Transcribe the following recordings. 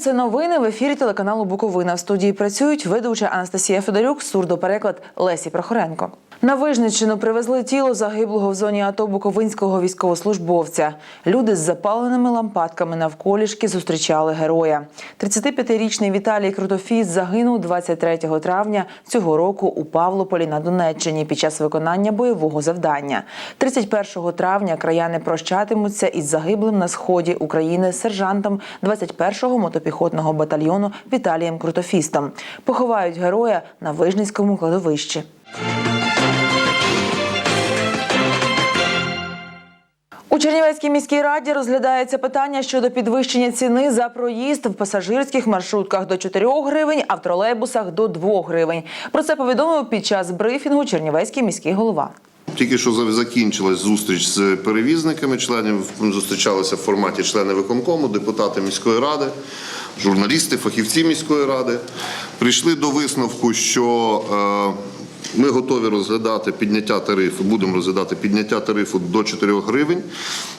Це новини в ефірі телеканалу Буковина. В студії працюють ведуча Анастасія Федорюк, сурдопереклад Лесі Прохоренко. На Вижниччину привезли тіло загиблого в зоні АТО буковинського військовослужбовця. Люди з запаленими лампадками навколішки зустрічали героя. 35-річний Віталій Крутофіст загинув 23 травня цього року у Павлополі на Донеччині під час виконання бойового завдання. 31 травня краяни прощатимуться із загиблим на сході України сержантом 21-го мотопіхотного батальйону Віталієм Крутофістом. Поховають героя на Вижницькому кладовищі. У Чернівецькій міській раді розглядається питання щодо підвищення ціни за проїзд в пасажирських маршрутках до 4 гривень, а в тролейбусах до 2 гривень. Про це повідомив під час брифінгу Чернівецький міський голова. Тільки що закінчилась зустріч з перевізниками, членів зустрічалися в форматі члени виконкому, депутати міської ради, журналісти, фахівці міської ради. Прийшли до висновку, що е, ми готові розглядати підняття тарифу, будемо розглядати підняття тарифу до 4 гривень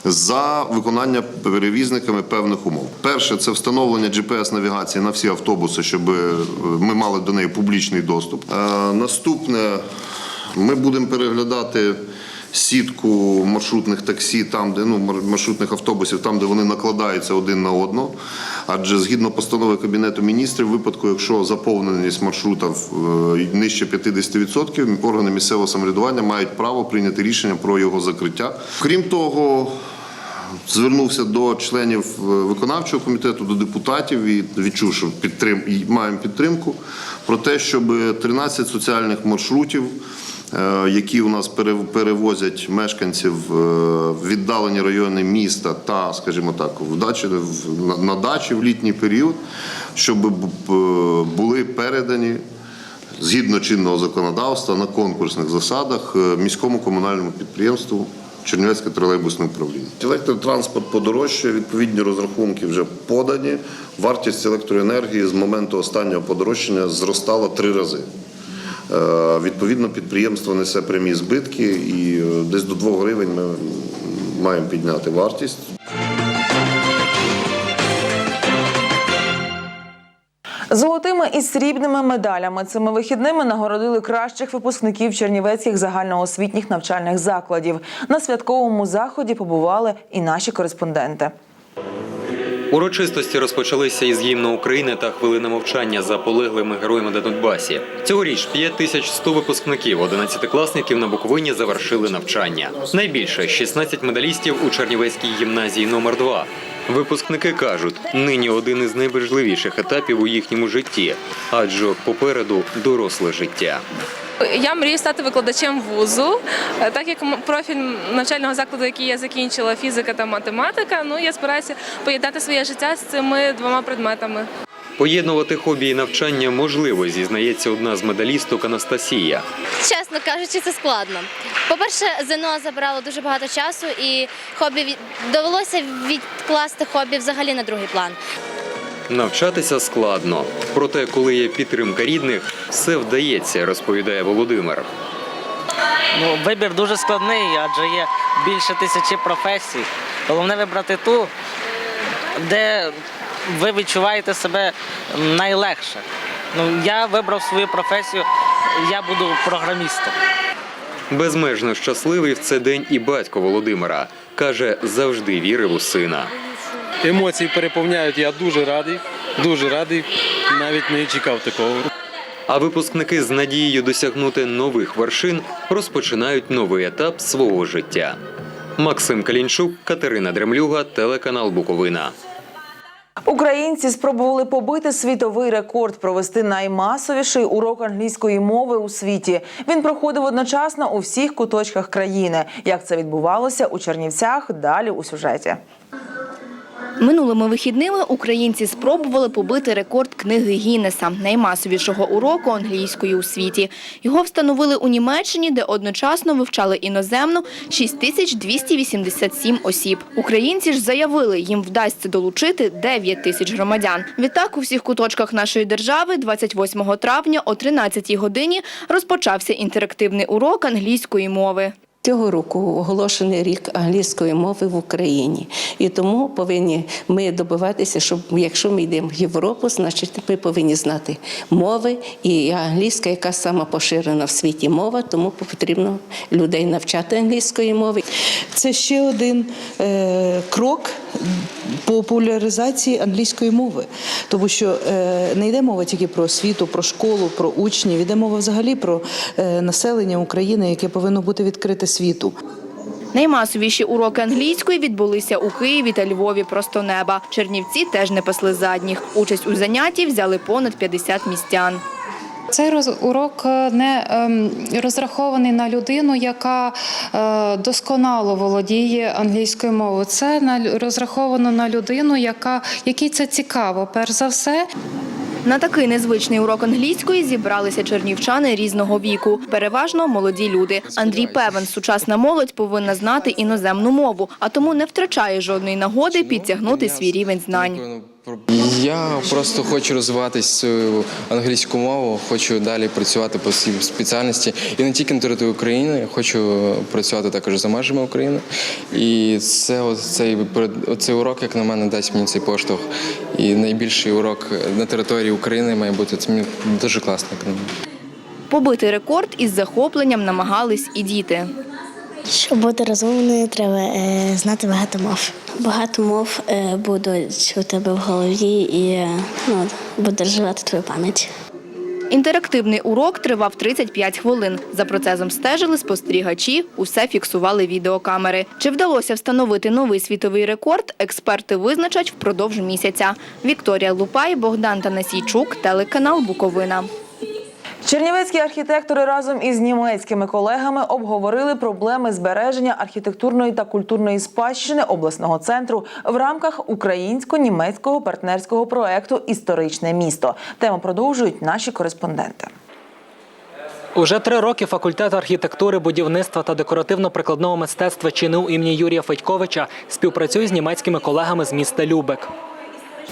за виконання перевізниками певних умов. Перше це встановлення GPS-навігації на всі автобуси, щоб е, ми мали до неї публічний доступ. Е, Наступне ми будемо переглядати сітку маршрутних таксі, там, де ну мар- маршрутних автобусів, там, де вони накладаються один на одного. Адже згідно постанови Кабінету міністрів, в випадку, якщо заповненість маршрута е, нижче 50%, органи місцевого самоврядування мають право прийняти рішення про його закриття. Крім того, Звернувся до членів е, виконавчого комітету, до депутатів і відчув, що підтрим... маємо підтримку. Про те, щоб 13 соціальних маршрутів, е, які у нас перев- перевозять мешканців е, в віддалені райони міста та, скажімо так, в дачі, на- дачі в літній період, щоб були передані згідно чинного законодавства на конкурсних засадах міському комунальному підприємству Чернівецьке тролейбусне управління. Електротранспорт подорожчає, відповідні розрахунки вже подані. Вартість електроенергії з моменту останнього подорожчання зростала три рази. Е, Відповідно, підприємство несе прямі збитки, і е, десь до 2 гривень ми маємо підняти вартість. Золотими і срібними медалями цими вихідними нагородили кращих випускників чернівецьких загальноосвітніх навчальних закладів. На святковому заході побували і наші кореспонденти. Урочистості розпочалися із гімну України та хвилини мовчання за полеглими героями на Донбасі. Цьогоріч 5100 випускників, 11-класників на Буковині завершили навчання. Найбільше 16 медалістів у Чернівецькій гімназії номер 2 Випускники кажуть, нині один із найважливіших етапів у їхньому житті, адже попереду доросле життя. Я мрію стати викладачем вузу, так як профіль навчального закладу, який я закінчила, фізика та математика. Ну я збираюся поєднати своє життя з цими двома предметами. Поєднувати хобі і навчання можливо, зізнається одна з медалісток Анастасія. Чесно кажучи, це складно. По-перше, ЗНО забрало дуже багато часу, і хобі довелося відкласти хобі взагалі на другий план. Навчатися складно, проте, коли є підтримка рідних, все вдається, розповідає Володимир. Ну, вибір дуже складний, адже є більше тисячі професій. Головне вибрати ту, де ви відчуваєте себе найлегше. Ну, я вибрав свою професію, я буду програмістом. Безмежно щасливий в це день і батько Володимира. Каже, завжди вірив у сина. Емоції переповняють, я дуже радий, дуже радий, навіть не чекав такого. А випускники з надією досягнути нових вершин розпочинають новий етап свого життя. Максим Калінчук, Катерина Дремлюга, телеканал Буковина. Українці спробували побити світовий рекорд провести наймасовіший урок англійської мови у світі. Він проходив одночасно у всіх куточках країни. Як це відбувалося у Чернівцях? Далі у сюжеті. Минулими вихідними українці спробували побити рекорд книги Гіннеса – наймасовішого уроку англійської у світі. Його встановили у Німеччині, де одночасно вивчали іноземну 6287 осіб. Українці ж заявили, їм вдасться долучити 9 тисяч громадян. Відтак у всіх куточках нашої держави 28 травня о 13 годині розпочався інтерактивний урок англійської мови. Цього року оголошений рік англійської мови в Україні, і тому повинні ми добиватися, щоб якщо ми йдемо в Європу, значить ми повинні знати мови. І англійська, яка сама поширена в світі мова, тому потрібно людей навчати англійської мови. Це ще один е, крок популяризації англійської мови, тому що е, не йде мова тільки про освіту, про школу, про учнів, йде мова взагалі про е, населення України, яке повинно бути відкрите світу. Наймасовіші уроки англійської відбулися у Києві та Львові просто неба. Чернівці теж не пасли задніх. Участь у занятті взяли понад 50 містян. Цей роз- урок е, не ем, розрахований на людину, яка е, досконало володіє англійською мовою. Це на розраховано на людину, яка якій це цікаво. Перш за все, На такий незвичний урок англійської зібралися чернівчани різного віку, переважно молоді люди. Андрій певен, сучасна молодь повинна знати іноземну мову, а тому не втрачає жодної нагоди підтягнути свій рівень знань. Я просто хочу розвивати свою англійську мову, хочу далі працювати по своїй спеціальності. І не тільки на території України, хочу працювати також за межами України. І це ось цей, урок, як на мене, дасть мені цей поштовх. І найбільший урок на території України має бути. Це мені дуже класно. Побити рекорд із захопленням намагались і діти. Щоб бути розумною, треба е, знати багато мов. Багато мов е, будуть у тебе в голові і е, ну, буде розвивати твою пам'ять. Інтерактивний урок тривав 35 хвилин. За процесом стежили спостерігачі, усе фіксували відеокамери. Чи вдалося встановити новий світовий рекорд, експерти визначать впродовж місяця. Вікторія Лупай, Богдан Танасійчук, телеканал Буковина. Чернівецькі архітектори разом із німецькими колегами обговорили проблеми збереження архітектурної та культурної спадщини обласного центру в рамках українсько-німецького партнерського проекту Історичне місто. Тему продовжують наші кореспонденти. Уже три роки факультет архітектури, будівництва та декоративно-прикладного мистецтва ЧНУ імені Юрія Федьковича співпрацює з німецькими колегами з міста Любек.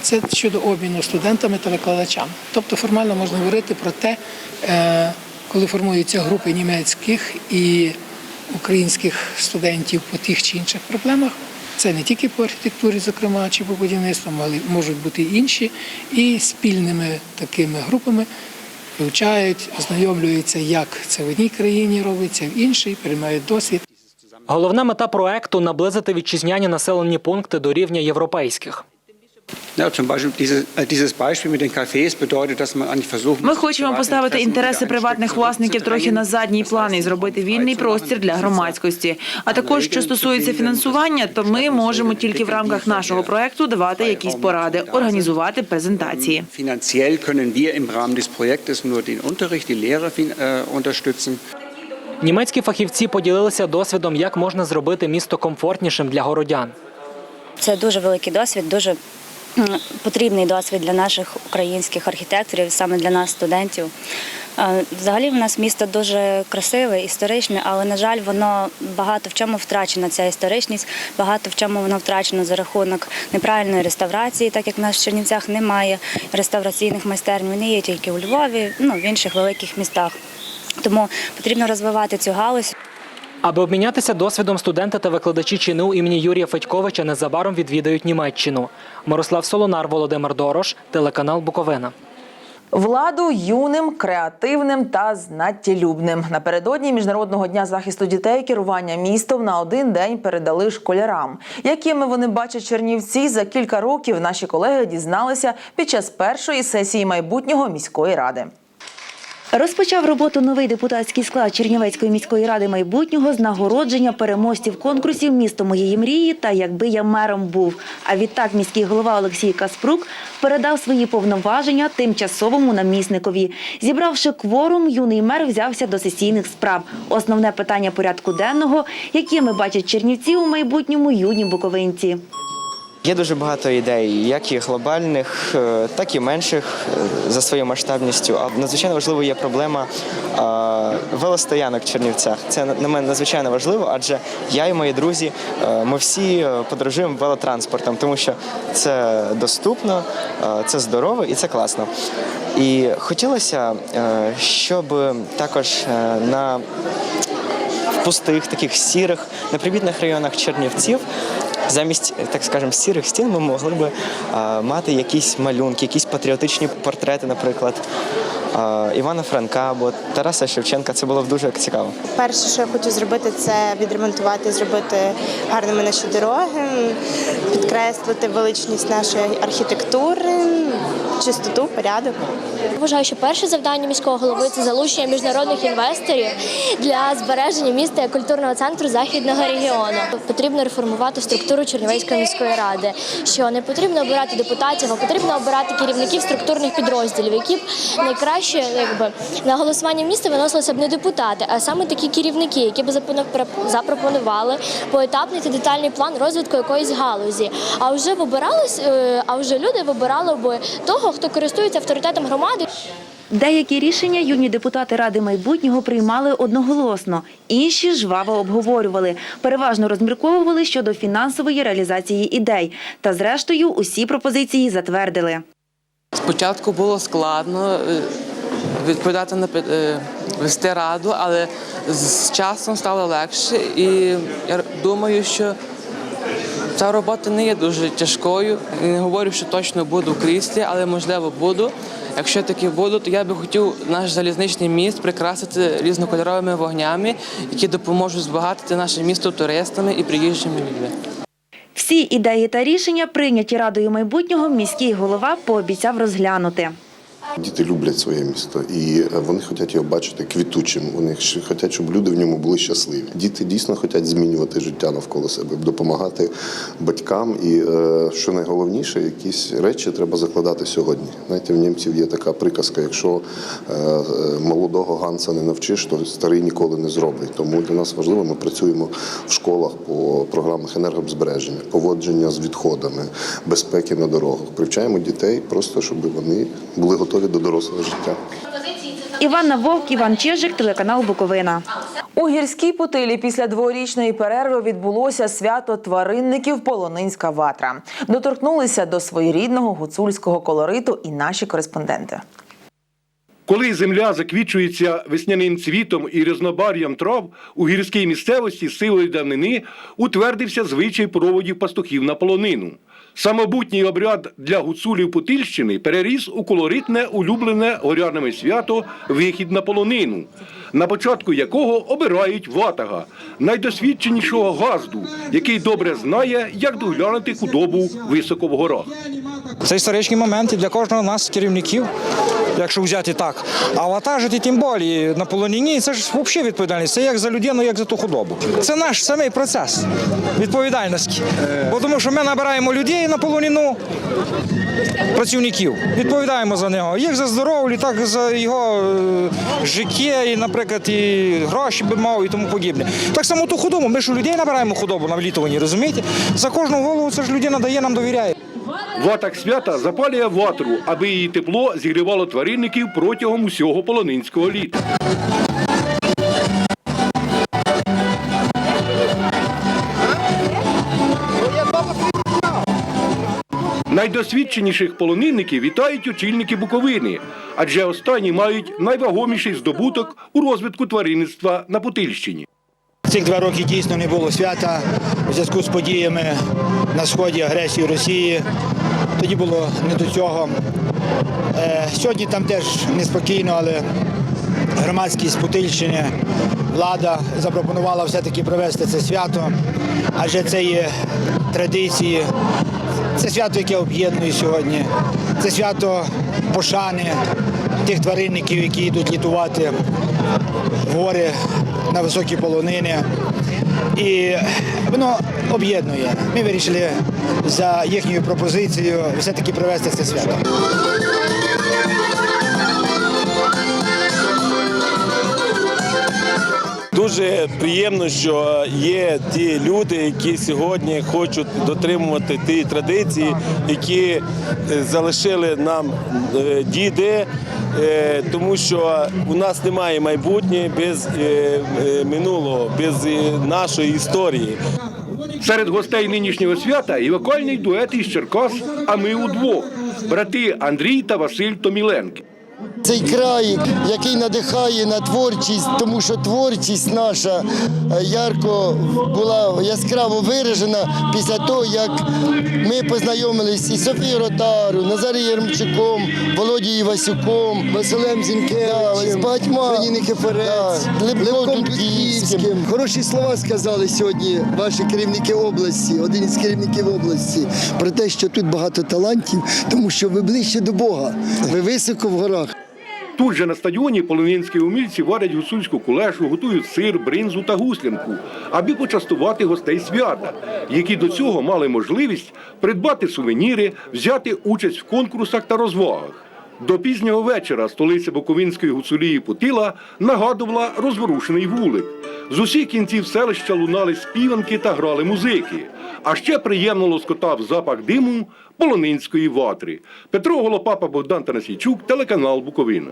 Це щодо обміну студентами та викладачами. Тобто формально можна говорити про те, е, коли формуються групи німецьких і українських студентів по тих чи інших проблемах. Це не тільки по архітектурі, зокрема, чи по будівництву, але можуть бути і інші. І спільними такими групами вивчають, ознайомлюються, як це в одній країні робиться, в іншій, переймають досвід. Головна мета проекту наблизити вітчизняні населені пункти до рівня європейських. Ми хочемо поставити інтереси приватних власників трохи на задній план і зробити вільний простір для громадськості. А також що стосується фінансування, то ми можемо тільки в рамках нашого проекту давати якісь поради, організувати презентації. Finanziell können wir im Rahmen des Projektes nur den Unterricht, die Lehre äh, unterstützen. Німецькі фахівці поділилися досвідом, як можна зробити місто комфортнішим для городян. Це дуже великий досвід, дуже потрібний досвід для наших українських архітекторів, саме для нас, студентів. Взагалі, в нас місто дуже красиве, історичне, але на жаль, воно багато в чому втрачено. Ця історичність, багато в чому воно втрачено за рахунок неправильної реставрації, так як в нас в Чернівцях немає реставраційних майстерень. Вони є тільки у Львові, ну в інших великих містах. Тому потрібно розвивати цю галузь. Аби обмінятися досвідом студенти та викладачі ЧНУ імені Юрія Федьковича незабаром відвідають Німеччину. Мирослав Солонар, Володимир Дорош, телеканал Буковина. Владу юним, креативним та знаттєлюбним. Напередодні міжнародного дня захисту дітей керування містом на один день передали школярам. Якими вони бачать Чернівці за кілька років, наші колеги дізналися під час першої сесії майбутнього міської ради. Розпочав роботу новий депутатський склад Чернівецької міської ради майбутнього з нагородження переможців конкурсів Місто моєї мрії та якби я мером був. А відтак міський голова Олексій Каспрук передав свої повноваження тимчасовому намісникові. Зібравши кворум, юний мер взявся до сесійних справ. Основне питання порядку денного, якими бачать чернівці у майбутньому юні буковинці. Є дуже багато ідей, як і глобальних, е, так і менших е, за своєю масштабністю. А надзвичайно важливо є проблема е, велостоянок в Чернівцях. Це на мене надзвичайно важливо, адже я і мої друзі, ми всі подорожуємо велотранспортом, тому що це доступно, це здорово і це класно. І хотілося, щоб також на пустих, таких сірих, непривітних районах Чернівців. Замість, так скажемо, сірих стін ми могли би мати якісь малюнки, якісь патріотичні портрети, наприклад, Івана Франка або Тараса Шевченка. Це було б дуже цікаво. Перше, що я хочу зробити, це відремонтувати, зробити гарними наші дороги, підкреслити величність нашої архітектури, чистоту, порядок. Вважаю, що перше завдання міського голови це залучення міжнародних інвесторів для збереження міста як культурного центру західного регіону. Потрібно реформувати структуру Чернівецької міської ради. Що не потрібно обирати депутатів, а потрібно обирати керівників структурних підрозділів, які б найкраще, якби на голосування міста виносилися б не депутати, а саме такі керівники, які б запропонували поетапний та детальний план розвитку якоїсь галузі. А вже вибирались, е, а вже люди вибирали б того, хто користується авторитетом громади. Деякі рішення юні депутати Ради майбутнього приймали одноголосно, інші жваво обговорювали, переважно розмірковували щодо фінансової реалізації ідей. Та зрештою усі пропозиції затвердили. Спочатку було складно е, відповідати на е, вести раду, але з часом стало легше, і я думаю, що ця робота не є дуже тяжкою. Не говорю, що точно буду в кріслі, але можливо буду. Якщо таки буду, то я би хотів наш залізничний міст прикрасити різнокольоровими вогнями, які допоможуть збагатити наше місто туристами і приїжджими людьми. Всі ідеї та рішення, прийняті Радою майбутнього, міський голова пообіцяв розглянути. Діти люблять своє місто і е, вони хочуть його бачити квітучим. Вони хочуть, щоб люди в ньому були щасливі. Діти дійсно хочуть змінювати життя навколо себе, допомагати батькам. І е, що найголовніше, якісь речі треба закладати сьогодні. Знаєте, в німців є така приказка: якщо е, молодого ганса не навчиш, то старий ніколи не зробить. Тому для нас важливо, ми працюємо в школах по програмах енергозбереження, поводження з відходами, безпеки на дорогах. Привчаємо дітей просто, щоб вони були готові до дорослого життя. Іванна Вовк, Іван Чижик, телеканал Буковина. У гірській путилі після дворічної перерви відбулося свято тваринників Полонинська ватра. Доторкнулися до своєрідного гуцульського колориту і наші кореспонденти. Коли земля заквічується весняним цвітом і різнобар'ям трав, у гірській місцевості з силою давнини утвердився звичай проводів пастухів на полонину. Самобутній обряд для гуцулів Путильщини переріс у колоритне улюблене горянами свято вихід на полонину, на початку якого обирають ватага, найдосвідченішого газду, який добре знає, як доглянути худобу високо в горах. Це історичні моменти для кожного нас, керівників, якщо взяти так. А ватажити тим більше на полоніні, це ж взагалі відповідальність. Це як за людину, як за ту худобу. Це наш самий процес відповідальності. Бо тому що ми набираємо людей на полоніну, працівників, відповідаємо за нього. Як за здоров'я, так і за його е, життя, і, наприклад, і гроші би мав і тому подібне. Так само ту худобу. Ми ж у людей набираємо худобу на влітуванні, розумієте? За кожну голову це ж людина дає, нам довіряє. Ватак свята запалює ватру, аби її тепло зігрівало тваринників протягом усього полонинського літа. Найдосвідченіших полонинників вітають очільники Буковини, адже останні мають найвагоміший здобуток у розвитку тваринництва на Путильщині. Цих два роки дійсно не було свята у зв'язку з подіями на сході агресії Росії. Тоді було не до цього. Е, Сьогодні там теж неспокійно, але громадськість Путильщини, влада запропонувала все-таки провести це свято, адже це є традиції. Це свято, яке об'єднує сьогодні. Це свято пошани тих тваринників, які йдуть літувати в гори на високі полонини. І воно об'єднує. Ми вирішили за їхньою пропозицією все-таки провести це свято. Дуже приємно, що є ті люди, які сьогодні хочуть дотримувати ті традиції, які е, залишили нам е, діди, е, тому що у нас немає майбутнє без минулого, без нашої історії. Серед гостей нинішнього свята і вокальний дует із Черкас, а ми удвох брати Андрій та Василь Томіленки. Цей край, який надихає на творчість, тому що творчість наша е, ярко була яскраво виражена після того, як ми познайомилися із Софією Ротару, Назарієм Єрмчуком, Володією Івасюком, Василем Зінкевичем, Кеферець, Левком Дудківським. Хороші слова сказали сьогодні ваші керівники області, один із керівників області, про те, що тут багато талантів, тому що ви ближче до Бога, ви високо в горах. Тут же на стадіоні полонинські умільці варять гусульську кулешу, готують сир, бринзу та гуслянку, аби почастувати гостей свята, які до цього мали можливість придбати сувеніри, взяти участь в конкурсах та розвагах. До пізнього вечора столиця Буковинської гуцулії Путила нагадувала розворушений вулик. З усіх кінців селища лунали співанки та грали музики. А ще приємно лоскотав запах диму полонинської ватри. Петро Голопапа, Богдан Танасійчук, телеканал Буковина.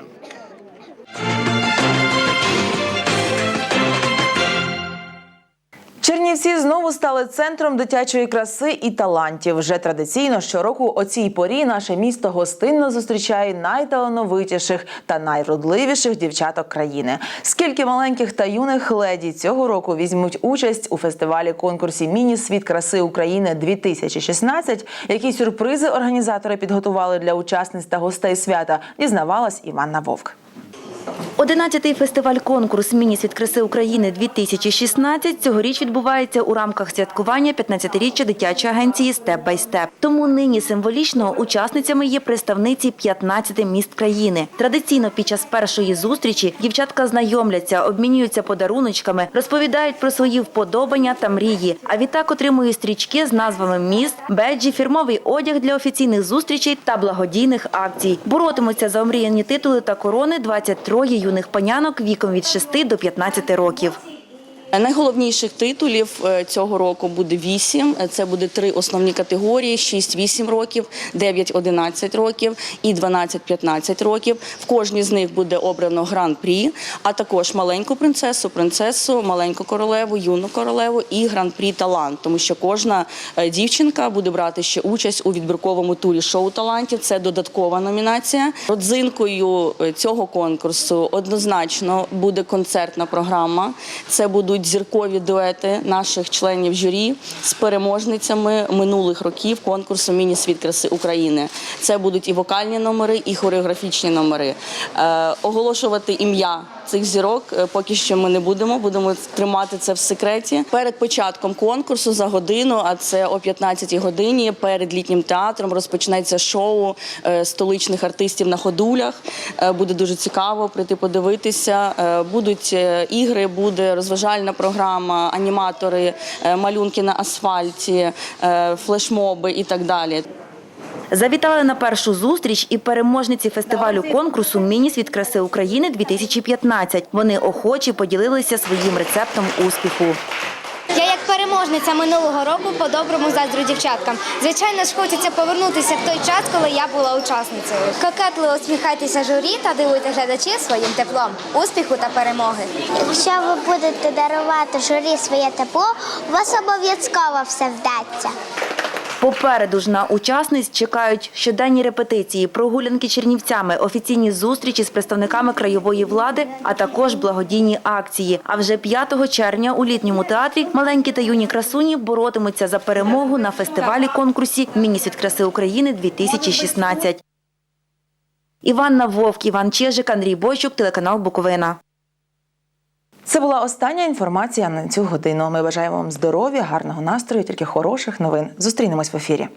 Чернівці знову стали центром дитячої краси і талантів. Вже традиційно щороку о цій порі наше місто гостинно зустрічає найталановитіших та найвродливіших дівчаток країни. Скільки маленьких та юних леді цього року візьмуть участь у фестивалі конкурсі Міні Світ краси України 2016 Які сюрпризи організатори підготували для учасниць та гостей свята, дізнавалась Іванна Вовк. 11-й фестиваль-конкурс «Міні-світ краси України 2016 цьогоріч відбувається у рамках святкування 15-річчя дитячої агенції «Степ бай степ». Тому нині символічно учасницями є представниці 15 міст країни. Традиційно під час першої зустрічі дівчатка знайомляться, обмінюються подаруночками, розповідають про свої вподобання та мрії. А відтак отримують стрічки з назвами міст, беджі, фірмовий одяг для офіційних зустрічей та благодійних акцій. Боротимуться за омріяні титули та корони 23 юних панянок віком від 6 до 15 років. Найголовніших титулів е, цього року буде вісім. Це буде три основні категорії: 6-8 років, 9-11 років і 12-15 років. В кожній з них буде обрано гран-прі, а також маленьку принцесу, принцесу, маленьку королеву, юну королеву і гран-прі талант. Тому що кожна е, дівчинка буде брати ще участь у відбірковому турі шоу талантів. Це додаткова номінація. Родзинкою е, цього конкурсу однозначно буде концертна програма. Це будуть зіркові дуети наших членів журі з переможницями минулих років конкурсу Міні Світ краси України. Це будуть і вокальні номери, і хореографічні номери. Е, оголошувати ім'я цих зірок е, поки що ми не будемо. Будемо тримати це в секреті. Перед початком конкурсу за годину, а це о 15-й годині, перед літнім театром розпочнеться шоу е, столичних артистів на ходулях. Е, Буде дуже цікаво прийти подивитися. Будуть ігри, буде розважальна програма, аніматори, малюнки на асфальті, флешмоби і так далі. Завітали на першу зустріч і переможниці фестивалю конкурсу «Міні-світ краси України 2015. Вони охочі поділилися своїм рецептом успіху. Я як переможниця минулого року по-доброму заздрю дівчаткам. Звичайно ж, хочеться повернутися в той час, коли я була учасницею. Кокетливо усміхайтеся журі та дивуйте глядачів своїм теплом, успіху та перемоги. Якщо ви будете дарувати журі своє тепло, у вас обов'язково все вдасться. Попереду ж на учасниць чекають щоденні репетиції, прогулянки чернівцями, офіційні зустрічі з представниками краєвої влади, а також благодійні акції. А вже 5 червня у літньому театрі маленькі та юні красуні боротимуться за перемогу на фестивалі конкурсі «Міні-світ краси України 2016. Іванна Вовк, Іван Чежик, Андрій Бойчук, телеканал Буковина. Це була остання інформація на цю годину. Ми бажаємо вам здоров'я, гарного настрою, тільки хороших новин. Зустрінемось в ефірі.